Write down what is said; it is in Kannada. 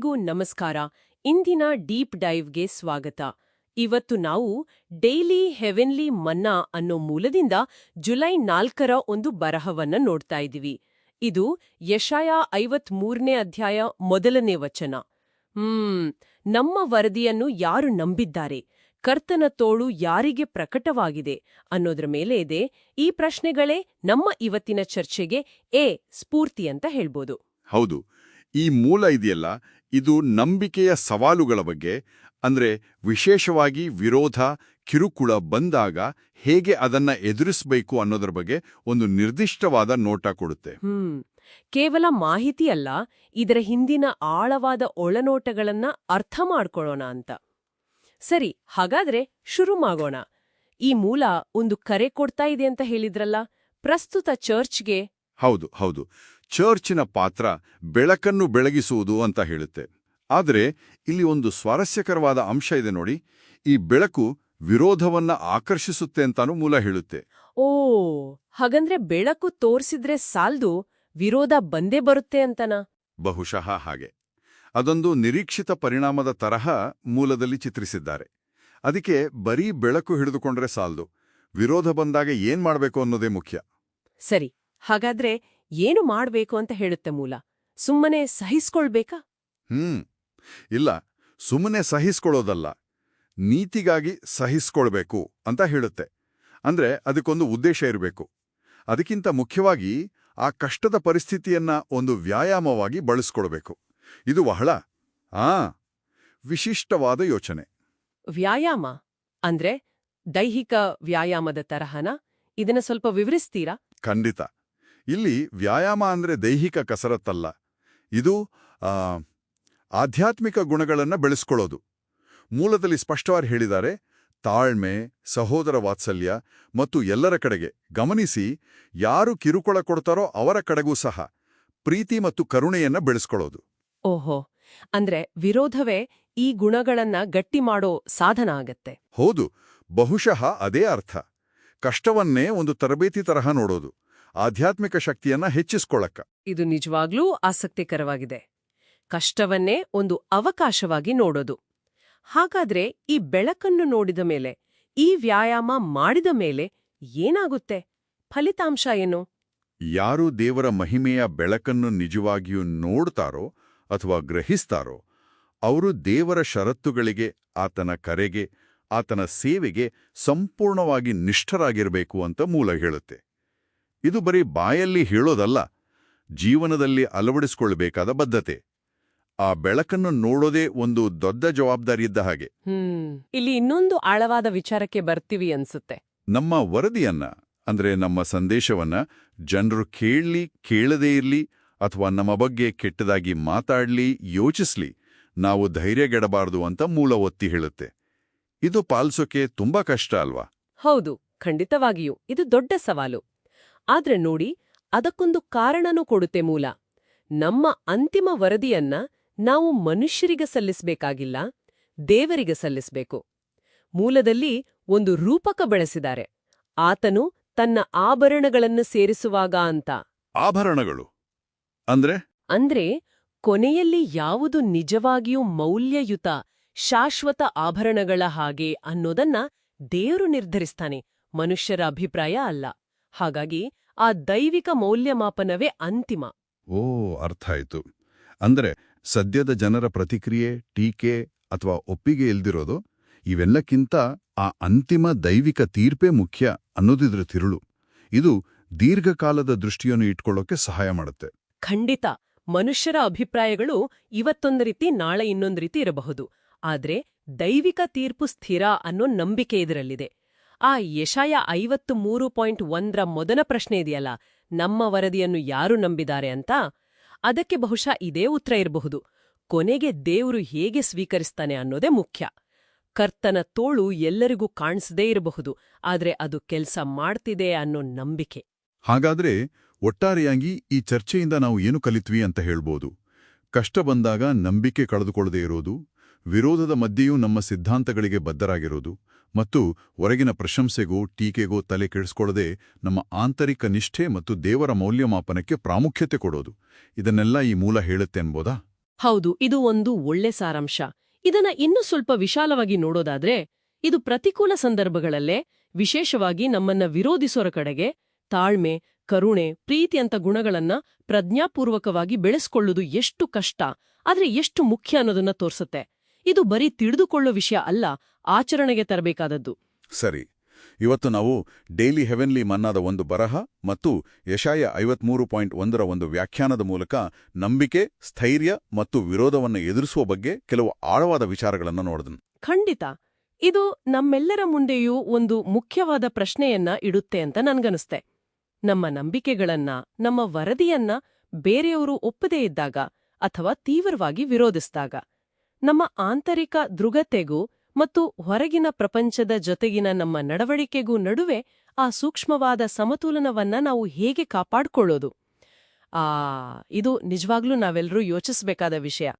ಎಲ್ಲರಿಗೂ ನಮಸ್ಕಾರ. ಇಂದಿನ ಡೀಪ್ ಡೈವ್ಗೆ ಸ್ವಾಗತ. ಇವತ್ತು ನಾವು ಡೈಲಿ ಹೆವೆನ್ಲಿ ಮನ್ನಾ ಅನ್ನೋ ಮೂಲದಿಂದ ಜುಲೈ ನಾಲ್ಕರ ಒಂದು ಬರಹವನ್ನ ನೋಡ್ತಾ ಇದ್ದೀವಿ. ಇದು ಯಶಾಯ ಐವತ್ಮೂರನೇ ಅಧ್ಯಾಯ ಮೊದಲನೇ ವಚನ. ಹ್ಮ್, ನಮ್ಮ ವರದಿಯನ್ನು ಯಾರು ನಂಬಿದ್ದಾರೆ? ಕರ್ತನ ತೋಳು ಯಾರಿಗೆ ಪ್ರಕಟವಾಗಿದೆ ಅನ್ನೋದ್ರ ಮೇಲೆ ಇದೆ ಈ ಪ್ರಶ್ನೆಗಳೇ ನಮ್ಮ ಇವತ್ತಿನ ಚರ್ಚೆಗೆ ಎ ಸ್ಫೂರ್ತಿ ಅಂತ ಹೇಳ್ಬೋದು. ಹೌದು, ಈ ಮೂಲ ಇದೆಯಲ್ಲ ಇದು ನಂಬಿಕೆಯ ಸವಾಲುಗಳ ಬಗ್ಗೆ ಅಂದ್ರೆ ವಿಶೇಷವಾಗಿ ವಿರೋಧ ಕಿರುಕುಳ ಬಂದಾಗ ಹೇಗೆ ಅದನ್ನ ಎದುರಿಸಬೇಕು ಅನ್ನೋದ್ರ ಬಗ್ಗೆ ಒಂದು ನಿರ್ದಿಷ್ಟವಾದ ನೋಟ ಕೊಡುತ್ತೆ. ಹ್ಮ್. ಕೇವಲ ಮಾಹಿತಿಯಲ್ಲ ಇದರ ಹಿಂದಿನ ಆಳವಾದ ಒಳನೋಟಗಳನ್ನ ಅರ್ಥ ಮಾಡ್ಕೊಳ್ಳೋಣ ಅಂತ. ಸರಿ ಹಾಗಾದ್ರೆ ಶುರು ಮಾಡೋಣ. ಈ ಮೂಲ ಒಂದು ಕರೆ ಕೊಡ್ತಾ ಇದೆ ಅಂತ ಹೇಳಿದ್ರಲ್ಲ ಪ್ರಸ್ತುತ ಚರ್ಚ್ಗೆ ಹೌದು ಹೌದು. ಚರ್ಚಿನ ಪಾತ್ರ ಬೆಳಕನ್ನು ಬೆಳಗಿಸುವುದು ಅಂತ ಹೇಳುತ್ತೆ. ಆದರೆ ಇಲ್ಲಿ ಒಂದು ಸ್ವಾರಸ್ಯಕರವಾದ ಅಂಶ ಇದೆ ನೋಡಿ. ಈ ಬೆಳಕು ವಿರೋಧವನ್ನ ಆಕರ್ಷಿಸುತ್ತೆ ಅಂತಾನೂ ಮೂಲ ಹೇಳುತ್ತೆ. ಓ ಹಾಗಂದ್ರೆ ಬೆಳಕು ತೋರಿಸಿದ್ರೆ ಸಾಲ್ದು ವಿರೋಧ ಬಂದೇ ಬರುತ್ತೆ ಅಂತನಾ? ಬಹುಶಃ ಹಾಗೆ. ಅದೊಂದು ನಿರೀಕ್ಷಿತ ಪರಿಣಾಮದ ತರಹ ಮೂಲದಲ್ಲಿ ಚಿತ್ರಿಸಿದ್ದಾರೆ. ಅದಕ್ಕೆ ಬರೀ ಬೆಳಕು ಹಿಡಿದುಕೊಂಡ್ರೆ ಸಾಲ್ದು. ವಿರೋಧ ಬಂದಾಗ ಏನ್ ಮಾಡಬೇಕು ಅನ್ನೋದೇ ಮುಖ್ಯ. ಸರಿ ಹಾಗಾದ್ರೆ ಏನು ಮಾಡಬೇಕು ಅಂತ ಹೇಳುತ್ತೆ ಮೂಲ? ಸುಮ್ಮನೆ ಸಹಿಸ್ಕೊಳ್ಬೇಕಾ? ಹ್ಮ್. ಇಲ್ಲ ಸುಮ್ಮನೆ ಸಹಿಸ್ಕೊಳ್ಳೋದಲ್ಲ. ನೀತಿಗಾಗಿ ಸಹಿಸ್ಕೊಳ್ಬೇಕು ಅಂತ ಹೇಳುತ್ತೆ. ಅಂದ್ರೆ ಅದಕ್ಕೊಂದು ಉದ್ದೇಶ ಇರಬೇಕು. ಅದಕ್ಕಿಂತ ಮುಖ್ಯವಾಗಿ ಆ ಕಷ್ಟದ ಪರಿಸ್ಥಿತಿಯನ್ನ ಒಂದು ವ್ಯಾಯಾಮವಾಗಿ ಬಳಸ್ಕೊಳ್ಬೇಕು. ಇದು ಬಹಳ ಆ ವಿಶಿಷ್ಟವಾದ ಯೋಚನೆ. ವ್ಯಾಯಾಮ? ಅಂದ್ರೆ ದೈಹಿಕ ವ್ಯಾಯಾಮದ ತರಹನ? ಇದನ್ನ ಸ್ವಲ್ಪ ವಿವರಿಸ್ತೀರಾ? ಖಂಡಿತ. ಇಲ್ಲಿ ವ್ಯಾಯಾಮ ಅಂದ್ರೆ ದೈಹಿಕ ಕಸರತ್ತಲ್ಲ. ಇದು ಆಧ್ಯಾತ್ಮಿಕ ಗುಣಗಳನ್ನು ಬೆಳೆಸ್ಕೊಳ್ಳೋದು. ಮೂಲದಲ್ಲಿ ಸ್ಪಷ್ಟವಾಗಿ ಹೇಳಿದ್ದಾರೆ ತಾಳ್ಮೆ ಸಹೋದರ ವಾತ್ಸಲ್ಯ ಮತ್ತು ಎಲ್ಲರ ಕಡೆಗೆ ಗಮನಿಸಿ ಯಾರು ಕಿರುಕುಳ ಕೊಡ್ತಾರೋ ಅವರ ಕಡೆಗೂ ಸಹ ಪ್ರೀತಿ ಮತ್ತು ಕರುಣೆಯನ್ನ ಬೆಳೆಸ್ಕೊಳ್ಳೋದು. ಓಹೋ ಅಂದ್ರೆ ವಿರೋಧವೇ ಈ ಗುಣಗಳನ್ನ ಗಟ್ಟಿ ಮಾಡೋ ಸಾಧನ ಆಗತ್ತೆ. ಹೌದು ಬಹುಶಃ ಅದೇ ಅರ್ಥ. ಕಷ್ಟವನ್ನೇ ಒಂದು ತರಬೇತಿ ತರಹ ನೋಡೋದು. ಆಧ್ಯಾತ್ಮಿಕ ಶಕ್ತಿಯನ್ನ ಹೆಚ್ಚಿಸ್ಕೊಳ್ಳಕ್ಕ ಇದು ನಿಜವಾಗ್ಲೂ ಆಸಕ್ತಿಕರವಾಗಿದೆ. ಕಷ್ಟವನ್ನೇ ಒಂದು ಅವಕಾಶವಾಗಿ ನೋಡೋದು. ಹಾಗಾದ್ರೆ ಈ ಬೆಳಕನ್ನು ನೋಡಿದ ಮೇಲೆ ಈ ವ್ಯಾಯಾಮ ಮಾಡಿದ ಮೇಲೆ ಏನಾಗುತ್ತೆ? ಫಲಿತಾಂಶ ಏನು? ಯಾರು ದೇವರ ಮಹಿಮೆಯ ಬೆಳಕನ್ನು ನಿಜವಾಗಿಯೂ ನೋಡ್ತಾರೋ ಅಥವಾ ಗ್ರಹಿಸ್ತಾರೋ ಅವರು ದೇವರ ಷರತ್ತುಗಳಿಗೆ ಆತನ ಕರೆಗೆ ಆತನ ಸೇವೆಗೆ ಸಂಪೂರ್ಣವಾಗಿ ನಿಷ್ಠರಾಗಿರಬೇಕು ಅಂತ ಮೂಲ ಹೇಳುತ್ತೆ. ಇದು ಬರೀ ಬಾಯಲ್ಲಿ ಹೇಳೋದಲ್ಲ ಜೀವನದಲ್ಲಿ ಅಳವಡಿಸಿಕೊಳ್ಳಬೇಕಾದ ಬದ್ಧತೆ. ಆ ಬೆಳಕನ್ನು ನೋಡೋದೇ ಒಂದು ದೊಡ್ಡ ಜವಾಬ್ದಾರಿ ಇದ್ದ ಹಾಗೆ. ಇಲ್ಲಿ ಇನ್ನೊಂದು ಆಳವಾದ ವಿಚಾರಕ್ಕೆ ಬರ್ತೀವಿ ಅನ್ಸುತ್ತೆ. ನಮ್ಮ ವರದಿಯನ್ನ ಅಂದ್ರೆ ನಮ್ಮ ಸಂದೇಶವನ್ನ ಜನರು ಕೇಳಲಿ ಕೇಳದೇ ಇರ್ಲಿ ಅಥವಾ ನಮ್ಮ ಬಗ್ಗೆ ಕೆಟ್ಟದಾಗಿ ಮಾತಾಡ್ಲಿ ಯೋಚಿಸ್ಲಿ ನಾವು ಧೈರ್ಯಗೆಡಬಾರದು ಅಂತ ಮೂಲ ಒತ್ತಿ ಹೇಳುತ್ತೆ. ಇದು ಪಾಲ್ಸೋಕೆ ತುಂಬಾ ಕಷ್ಟ ಅಲ್ವಾ? ಹೌದು ಖಂಡಿತವಾಗಿಯೂ. ಇದು ದೊಡ್ಡ ಸವಾಲು. ಆದ್ರೆ ನೋಡಿ ಅದಕ್ಕೊಂದು ಕಾರಣನೂ ಕೊಡುತ್ತೆ ಮೂಲ. ನಮ್ಮ ಅಂತಿಮ ವರದಿಯನ್ನ ನಾವು ಮನುಷ್ಯರಿಗೆ ಸಲ್ಲಿಸಬೇಕಾಗಿಲ್ಲ ದೇವರಿಗೆ ಸಲ್ಲಿಸಬೇಕು. ಮೂಲದಲ್ಲಿ ಒಂದು ರೂಪಕ ಬೆಳೆಸಿದ್ದಾರೆ. ಆತನು ತನ್ನ ಆಭರಣಗಳನ್ನು ಸೇರಿಸುವಾಗ ಅಂತ. ಆಭರಣಗಳು? ಅಂದ್ರೆ? ಅಂದ್ರೆ ಕೊನೆಯಲ್ಲಿ ಯಾವುದು ನಿಜವಾಗಿಯೂ ಮೌಲ್ಯಯುತ ಶಾಶ್ವತ ಆಭರಣಗಳ ಹಾಗೆ ಅನ್ನೋದನ್ನ ದೇವರು ನಿರ್ಧರಿಸ್ತಾನೆ ಮನುಷ್ಯರ ಅಭಿಪ್ರಾಯ ಅಲ್ಲ. ಹಾಗಾಗಿ ಆ ದೈವಿಕ ಮೌಲ್ಯಮಾಪನವೇ ಅಂತಿಮ. ಓ ಅರ್ಥ ಆಯ್ತು. ಅಂದ್ರೆ ಸದ್ಯದ ಜನರ ಪ್ರತಿಕ್ರಿಯೆ ಟೀಕೆ ಅಥವಾ ಒಪ್ಪಿಗೆ ಇಲ್ದಿರೋದು ಇವೆಲ್ಲಕ್ಕಿಂತ ಆ ಅಂತಿಮ ದೈವಿಕ ತೀರ್ಪೇ ಮುಖ್ಯ ಅನ್ನೋದಿದ್ರ ತಿರುಳು. ಇದು ದೀರ್ಘಕಾಲದ ದೃಷ್ಟಿಯನ್ನು ಇಟ್ಕೊಳ್ಳೋಕೆ ಸಹಾಯ ಮಾಡುತ್ತೆ. ಖಂಡಿತ. ಮನುಷ್ಯರ ಅಭಿಪ್ರಾಯಗಳು ಇವತ್ತೊಂದು ರೀತಿ ನಾಳೆ ಇನ್ನೊಂದು ರೀತಿ ಇರಬಹುದು. ಆದ್ರೆ ದೈವಿಕ ತೀರ್ಪು ಸ್ಥಿರ ಅನ್ನೋ ನಂಬಿಕೆ ಇದರಲ್ಲಿದೆ ಆ ಯಶಾಯ ಐವತ್ತು ಮೂರು ಪಾಯಿಂಟ್ ಒಂದರ ಮೊದಲ ಪ್ರಶ್ನೆ ಇದೆಯಲ್ಲ, ನಮ್ಮ ವರದಿಯನ್ನು ಯಾರು ನಂಬಿದ್ದಾರೆ ಅಂತ? ಅದಕ್ಕೆ ಬಹುಶಃ ಇದೇ ಉತ್ತರ ಇರಬಹುದು. ಕೊನೆಗೆ ದೇವರು ಹೇಗೆ ಸ್ವೀಕರಿಸ್ತಾನೆ ಅನ್ನೋದೇ ಮುಖ್ಯ. ಕರ್ತನ ತೋಳು ಎಲ್ಲರಿಗೂ ಕಾಣಿಸದೇ ಇರಬಹುದು, ಆದರೆ ಅದು ಕೆಲಸ ಮಾಡ್ತಿದೆ ಅನ್ನೋ ನಂಬಿಕೆ. ಹಾಗಾದ್ರೆ ಒಟ್ಟಾರೆಯಾಗಿ ಈ ಚರ್ಚೆಯಿಂದ ನಾವು ಏನು ಕಲಿತ್ವಿ ಅಂತ ಹೇಳ್ಬೋದು? ಕಷ್ಟ ಬಂದಾಗ ನಂಬಿಕೆ ಕಳೆದುಕೊಳ್ಳದೇ ಇರೋದು? ವಿರೋಧದ ಮಧ್ಯೆಯೂ ನಮ್ಮ ಸಿದ್ಧಾಂತಗಳಿಗೆ ಬದ್ಧರಾಗಿರೋದು ಮತ್ತು ಹೊರಗಿನ ಪ್ರಶಂಸೆಗೂ, ಟೀಕೆಗೂ ತಲೆ ಕೆಡಿಸ್ಕೊಳ್ಳದೆ ನಮ್ಮ ಆಂತರಿಕ ನಿಷ್ಠೆ ಮತ್ತು ದೇವರ ಮೌಲ್ಯಮಾಪನಕ್ಕೆ ಪ್ರಾಮುಖ್ಯತೆ ಕೊಡೋದು. ಇದನ್ನೆಲ್ಲ ಈ ಮೂಲ ಹೇಳುತ್ತೆ ಅನ್ಬೋದಾ? ಹೌದು, ಇದು ಒಂದು ಒಳ್ಳೆ ಸಾರಾಂಶ. ಇದನ್ನ ಇನ್ನೂ ಸ್ವಲ್ಪ ವಿಶಾಲವಾಗಿ ನೋಡೋದಾದ್ರೆ, ಇದು ಪ್ರತಿಕೂಲ ಸಂದರ್ಭಗಳಲ್ಲೇ ವಿಶೇಷವಾಗಿ ನಮ್ಮನ್ನ ವಿರೋಧಿಸೋರ ಕಡೆಗೆ ತಾಳ್ಮೆ, ಕರುಣೆ ಪ್ರೀತಿಯಂತ ಗುಣಗಳನ್ನ ಪ್ರಜ್ಞಾಪೂರ್ವಕವಾಗಿ ಬೆಳೆಸ್ಕೊಳ್ಳುವುದು ಎಷ್ಟು ಕಷ್ಟ, ಆದ್ರೆ ಎಷ್ಟು ಮುಖ್ಯ ಅನ್ನೋದನ್ನ ತೋರ್ಸುತ್ತೆ. ಇದು ಬರೀ ತಿಳಿದುಕೊಳ್ಳೋ ವಿಷಯ ಅಲ್ಲ ಆಚರಣೆಗೆ ತರಬೇಕಾದದ್ದು. ಸರಿ. ಇವತ್ತು ನಾವು ಡೈಲಿ ಹೆವೆನ್ಲಿ ಮನ್ನಾದ ಒಂದು ಬರಹ ಮತ್ತು ಯಶಾಯ ಐವತ್ಮೂರು ಪಾಯಿಂಟ್ ಒಂದರ ಒಂದು ವ್ಯಾಖ್ಯಾನದ ಮೂಲಕ ನಂಬಿಕೆ ಸ್ಥೈರ್ಯ ಮತ್ತು ವಿರೋಧವನ್ನು ಎದುರಿಸುವ ಬಗ್ಗೆ ಕೆಲವು ಆಳವಾದ ವಿಚಾರಗಳನ್ನು ನೋಡಿದನು ಖಂಡಿತ. ಇದು ನಮ್ಮೆಲ್ಲರ ಮುಂದೆಯೂ ಒಂದು ಮುಖ್ಯವಾದ ಪ್ರಶ್ನೆಯನ್ನ ಇಡುತ್ತೆ ಅಂತ ನನ್ಗನಿಸ್ತೆ ನಮ್ಮ ನಂಬಿಕೆಗಳನ್ನ ನಮ್ಮ ವರದಿಯನ್ನ ಬೇರೆಯವರು ಒಪ್ಪದೇ ಇದ್ದಾಗ ಅಥವಾ ತೀವ್ರವಾಗಿ ವಿರೋಧಿಸಿದಾಗ ನಮ್ಮ ಆಂತರಿಕ ದೃಗತೆಗೂ ಮತ್ತು ಹೊರಗಿನ ಪ್ರಪಂಚದ ಜೊತೆಗಿನ ನಮ್ಮ ನಡವಳಿಕೆಗೂ ನಡುವೆ ಆ ಸೂಕ್ಷ್ಮವಾದ ಸಮತೋಲನವನ್ನ ನಾವು ಹೇಗೆ ಕಾಪಾಡಿಕೊಳ್ಳೋದು? ಆ, ಇದು ನಿಜವಾಗ್ಲೂ ನಾವೆಲ್ಲರೂ ಯೋಚಿಸಬೇಕಾದ ವಿಷಯ.